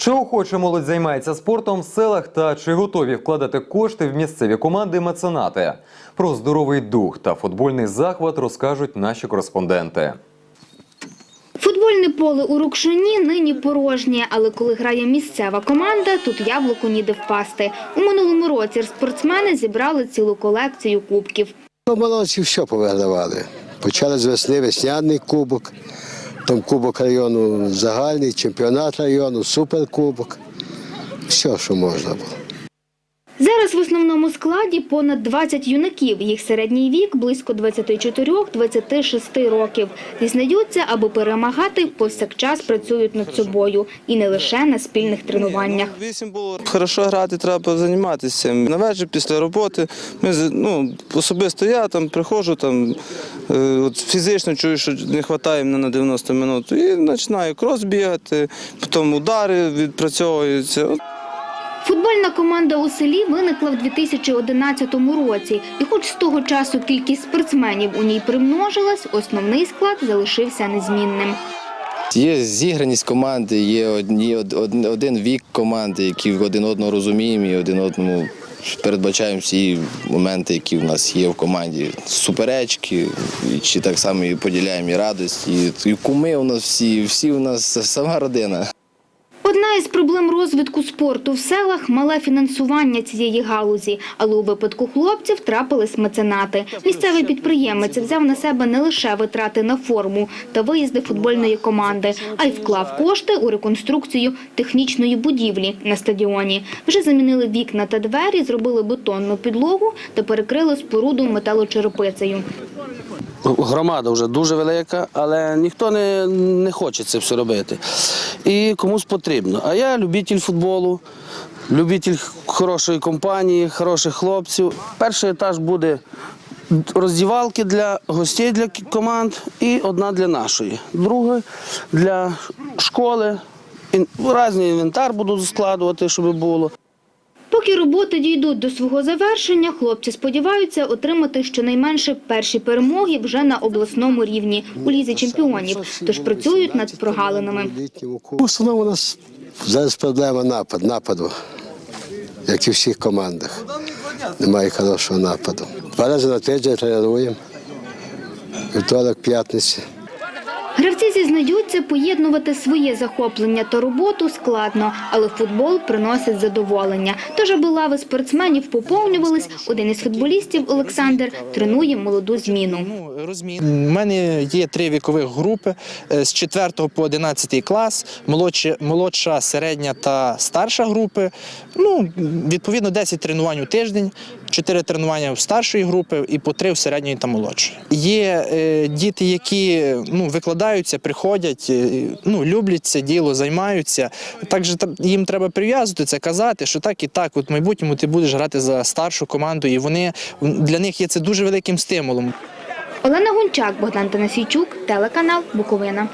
Чи охоче молодь займається спортом в селах та чи готові вкладати кошти в місцеві команди меценати? Про здоровий дух та футбольний захват розкажуть наші кореспонденти. Футбольне поле у Рукшині нині порожнє, але коли грає місцева команда, тут яблуку ніде впасти. У минулому році спортсмени зібрали цілу колекцію кубків. Молодці все повигравали. Почали з весни весняний кубок, там кубок району загальний, чемпіонат району, суперкубок. Все, що можна було. Зараз в основному складі понад 20 юнаків. Їх середній вік близько 24-26 років. Зізнаються, аби перемагати, повсякчас працюють над собою. І не лише на спільних тренуваннях. Вісім було хорошо грати, треба займатися. На вечір після роботи ми ну, особисто я там приходжу, там от фізично чую, що не вистачає мене на 90 минут. І починаю крос бігати, потім удари відпрацьовуються. Футбольна команда у селі виникла в 2011 році. І хоч з того часу кількість спортсменів у ній примножилась, основний склад залишився незмінним. Є зіграність команди, є одні, од- од- один вік команди, які один одного розуміємо і один одному передбачаємо всі моменти, які в нас є в команді. Суперечки, чи так само і поділяємо і радості. І, і куми у нас всі, всі у нас сама родина. Одна із проблем розвитку спорту в селах – мале фінансування цієї галузі. Але у випадку хлопців трапились меценати. Місцевий підприємець взяв на себе не лише витрати на форму та виїзди футбольної команди, а й вклав кошти у реконструкцію технічної будівлі на стадіоні. Вже замінили вікна та двері, зробили бетонну підлогу та перекрили споруду металочерепицею. Громада вже дуже велика, але ніхто не, не хоче це все робити. І комусь потрібно. А я любитель футболу, любитель хорошої компанії, хороших хлопців. Перший етаж буде роздівалки для гостей для команд і одна для нашої. Друга для школи. Різний інвентар буду складувати, щоб було. Поки роботи дійдуть до свого завершення, хлопці сподіваються отримати щонайменше перші перемоги вже на обласному рівні у лізі чемпіонів, тож працюють над прогалинами. В основному у нас зараз проблема напад, нападу, як і в всіх командах. Немає хорошого нападу. Два рази на тиждень тренуємо. Вівторок, п'ятниця. Гравці зізнаються, поєднувати своє захоплення та роботу складно, але футбол приносить задоволення. Тож, аби лави спортсменів поповнювались, один із футболістів Олександр тренує молоду зміну. Ну. У мене є три вікових групи е, з 4 по 11 клас, молодші, молодша, середня та старша групи. Ну, відповідно, 10 тренувань у тиждень, 4 тренування в старшої групи і по 3 в середньої та молодшої. Є е, діти, які ну, викладаються, приходять, е, ну, люблять це діло, займаються. Також їм треба прив'язувати це, казати, що так і так, от в майбутньому ти будеш грати за старшу команду, і вони для них є це дуже великим стимулом. Олена Гунчак, Богдан Танасійчук, телеканал Буковина.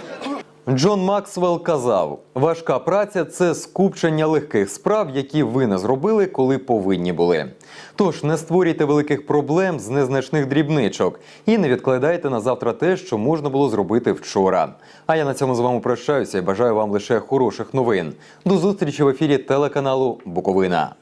Джон Максвелл казав: важка праця це скупчення легких справ, які ви не зробили, коли повинні були. Тож не створюйте великих проблем з незначних дрібничок і не відкладайте на завтра те, що можна було зробити вчора. А я на цьому з вами прощаюся і бажаю вам лише хороших новин. До зустрічі в ефірі телеканалу Буковина.